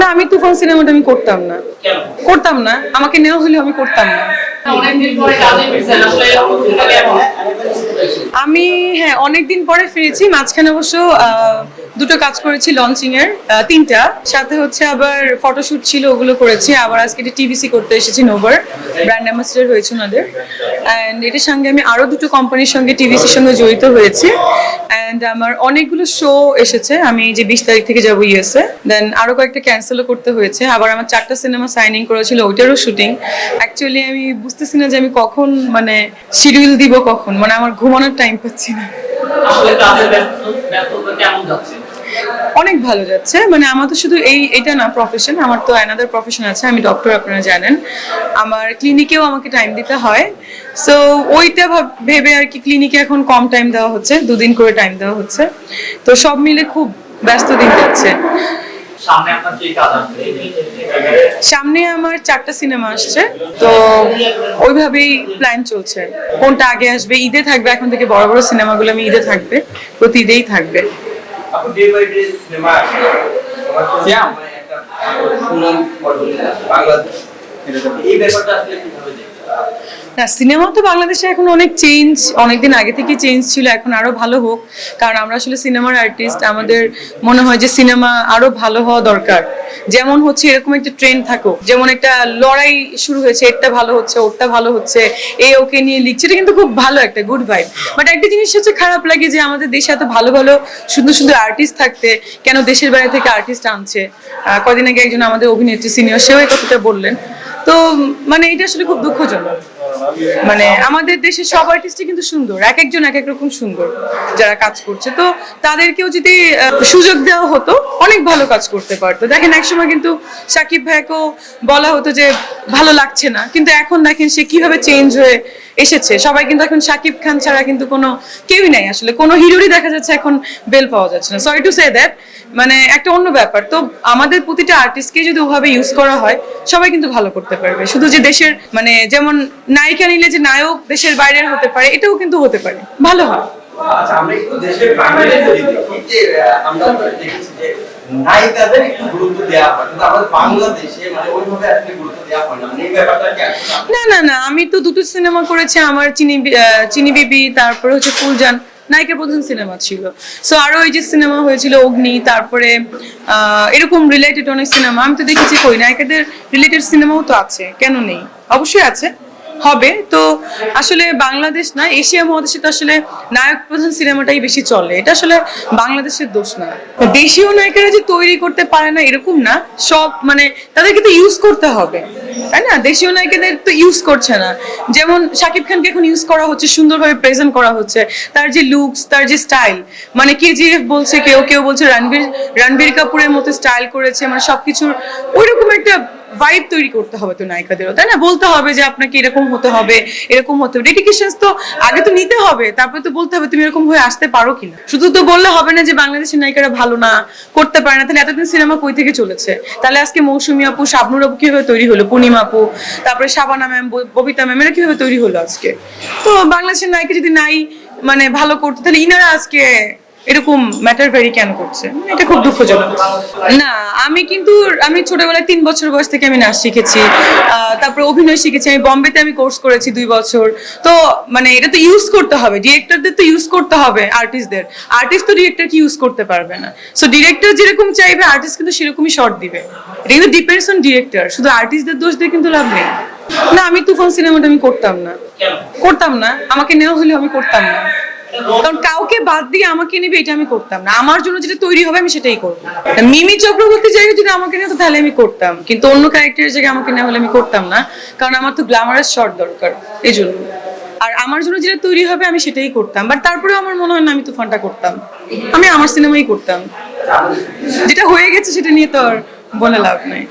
না আমি তুফান সিনেমাটা আমি করতাম না। করতাম না। আমাকে নেওয়া হলে আমি করতাম না। আমি হ্যাঁ অনেকদিন পরে ফিরেছি। মাঝখানে অবশ্য দুটো কাজ করেছি লঞ্চিং এর তিনটা। সাথে হচ্ছে আবার ফটোশুট ছিল, ওগুলো করেছি। আবার আজকে একটা টিভিসি করতে এসেছি নোভার ব্র্যান্ড অ্যাম্বাসিডার হয়েছে ওনাদের। অ্যান্ড এটার সঙ্গে আমি আরও দুটো কোম্পানির সঙ্গে টিভিসির সঙ্গে জড়িত হয়েছি। অ্যান্ড আমার অনেকগুলো শো এসেছে। আমি যে বিশ তারিখ থেকে যাব ইউএসএ দেন আরও কয়েকটা ক্যান্সেলও করতে হয়েছে। আবার আমার চারটা সিনেমা সাইনিং করেছিল ওইটারও শুটিং অ্যাকচুয়ালি আমি বুঝতেছি না যে আমি কখন মানে শিডিউল দিব কখন। মানে আমার ঘুমানোর টাইম পাচ্ছি না। অনেক ভালো যাচ্ছে। মানে আমার তো শুধু এই এটা না প্রফেশন আমার তো অ্যানাদার প্রফেশন আছে আমি ডক্টর আপনারা জানেন। আমার ক্লিনিকেও আমাকে টাইম দিতে হয়। সো ওইটা ভেবে আর কি ক্লিনিকে এখন কম টাইম দেওয়া হচ্ছে দুদিন করে টাইম দেওয়া হচ্ছে। তো সব মিলে খুব ব্যস্ত দিন যাচ্ছে। সামনে আপনার কি কাজ আসছে সামনে আমার চারটা সিনেমা আসছে। তো ওইভাবেই প্ল্যান চলছে। কোনটা আগে আসবে ঈদে থাকবে এখন থেকে বড় বড় সিনেমাগুলো আমি ঈদে থাকবে প্রতি ঈদেই থাকবে। মানে বাংলাদেশ। এই ব্যাপারটা আসলে কীভাবে না, সিনেমা তো বাংলাদেশে এখন অনেক চেঞ্জ অনেকদিন আগে থেকে চেঞ্জ ছিল, এখন আরও ভালো হোক। কারণ আমরা আসলে সিনেমার আর্টিস্ট আমাদের মনে হয় যে সিনেমা আরও ভালো হওয়া দরকার। যেমন হচ্ছে এরকম একটা ট্রেন্ড থাকুক, যেমন একটা লড়াই শুরু হয়েছে এটা ভালো হচ্ছে, ওরটা ভালো হচ্ছে, এ ওকে নিয়ে লিখছে। এটা কিন্তু খুব ভালো একটা গুড ভাইব বাট একটা জিনিস হচ্ছে খারাপ লাগে যে আমাদের দেশে এত ভালো ভালো, সুন্দর সুন্দর আর্টিস্ট থাকতে কেন দেশের বাইরে থেকে আর্টিস্ট আনছে? কদিন আগে একজন আমাদের অভিনেত্রী সিনিয়র সেও এই কথাটা বললেন। তো মানে এটা আসলে খুব দুঃখজনক। মানে আমাদের দেশের সব আর্টিস্টই কিন্তু সুন্দর, এক একজন এক এক রকম সুন্দর যারা কাজ করছে। তো তাদেরকেও যদি সুযোগ দেওয়া হতো, অনেক ভালো কাজ করতে পারতো। দেখেন, একসময় কিন্তু সাকিব ভাইকেও বলা হতো যে, ভালো লাগছে না। কিন্তু এখন দেখেন, সে কীভাবে চেঞ্জ হয়ে এসেছে। সবাই কিন্তু এখন সাকিব খান ছাড়া কিন্তু কোনো কেউই নাই আসলে। কোনো হিরোরই দেখা যাচ্ছে এখন বেল পাওয়া যাচ্ছে না। সরি টু সে দ্যাট মানে একটা অন্য ব্যাপার। তো আমাদের প্রতিটা আর্টিস্টকে যদি ওভাবে ইউজ করা হয়, সবাই কিন্তু ভালো করতে পারবে। শুধু যে দেশের মানে যেমন নায়িকা নিলে যে নায়ক দেশের বাইরের হতে পারে এটাও কিন্তু হতে পারে। ভালো হয়। আচ্ছা আমরা একটু দেশের বাইরে যে আমরা দেখেছি যে নায়িকাদের একটু গুরুত্ব দেওয়া হয় কিন্তু আমাদের বাংলাদেশে মানে ওইভাবে আসলে গুরুত্ব দেওয়া হয় না। এই ব্যাপারটা না? না না আমি তো দুটো সিনেমা করেছি আমার চিনি চিনি বিবি তারপরে হচ্ছে ফুলজান নায়িকার প্রধান সিনেমা ছিল। সো আরও ওই যে সিনেমা হয়েছিল অগ্নি তারপরে আহ, এরকম রিলেটেড অনেক সিনেমা আমি তো দেখেছি কই নায়িকাদের রিলেটেড সিনেমাও তো আছে কেন নেই? অবশ্যই আছে। হবে। তো আসলে বাংলাদেশ না, এশিয়া মহাদেশে তো আসলে নায়ক প্রধান সিনেমাটাই বেশি চলে। এটা আসলে বাংলাদেশের দোষ না। দেশীয় নায়িকারা যে তৈরি করতে পারে না এরকম না, সব মানে তাদেরকে তো ইউজ করতে হবে। তাই না? দেশীয় নায়িকাদের তো ইউজ করছে না। যেমন শাকিব খানকে এখন ইউজ করা হচ্ছে, সুন্দরভাবে প্রেজেন্ট করা হচ্ছে। তার যে লুকস তার যে স্টাইল মানে কেজিএফ বলছে, কেউ কেউ বলছে, রণবীর রণবীর কাপুরের মতো স্টাইল করেছে মানে সবকিছুর ওইরকম একটা ভাইব তৈরি করতে হবে তো নায়িকাদেরও, তাই না? বলতে হবে যে আপনাকে এরকম হতে হবে, এরকম হতে হবে। ডেডিকেশন তো আগে তো নিতে হবে, তারপরে তো বলতে হবে তুমি এরকম হয়ে আসতে পারো কিনা। শুধু তো বললে হবে না যে বাংলাদেশের নায়িকারা ভালো না, করতে পারে না। তাহলে এতদিন সিনেমা কই থেকে চলেছে? তাহলে আজকে মৌসুমী আপু, শাবনুর আপু কীভাবে তৈরি হলো? পূর্ণিমা আপু, তারপরে শাবানা ম্যাম ববিতা ম্যাম, এরা কীভাবে তৈরি হলো আজকে? তো বাংলাদেশের নায়িকা যদি নাই মানে ভালো করতে, তাহলে ইনারা আজকে এরকম ম্যাটার ভেরি কেন করছে? এটা খুব দুঃখজনক। না, আমি কিন্তু, আমি ছোটবেলায় তিন বছর বয়স থেকে আমি নাচ শিখেছি তারপরে অভিনয় শিখেছি, আমি বম্বেতে আমি কোর্স করেছি দুই বছর। তো মানে এটা তো ইউজ করতে হবে ডিরেক্টরদের তো ইউজ করতে হবে আর্টিস্টদের আর্টিস্ট তো ডিরেক্টরকে ইউজ করতে পারবে না। সো ডিরেক্টর যেরকম চাইবে আর্টিস্ট কিন্তু সেরকমই শর্ট দিবে। এটা কিন্তু ডিপেন্ডস অন ডিরেক্টর শুধু আর্টিস্টদের দোষ দিয়ে কিন্তু লাভ নেই। না, আমি তুফান সিনেমাটা আমি করতাম না। করতাম না, আমাকে নেওয়া হলেও আমি করতাম না। কারণ কাউকে বাদ দিয়ে আমাকে নেবে, এটা আমি করতাম না। আমার জন্য যেটা তৈরি হবে, আমি সেটাই করব। মিমি চক্রবর্তীর জায়গায় যদি আমাকে নিত তাহলে আমি করতাম। কিন্তু অন্য ক্যারেক্টারের জায়গায় আমাকে নেওয়া হলে আমি করতাম না। কারণ আমার তো গ্ল্যামারাস শর্ট দরকার, এই জন্য। আর আমার জন্য যেটা তৈরি হবে, আমি সেটাই করতাম। বাট তারপরেও আমার মনে হয় না, আমি তুফানটা করতাম। আমি আমার সিনেমাই করতাম। যেটা হয়ে গেছে, সেটা নিয়ে তো আর বলে লাভ নাই।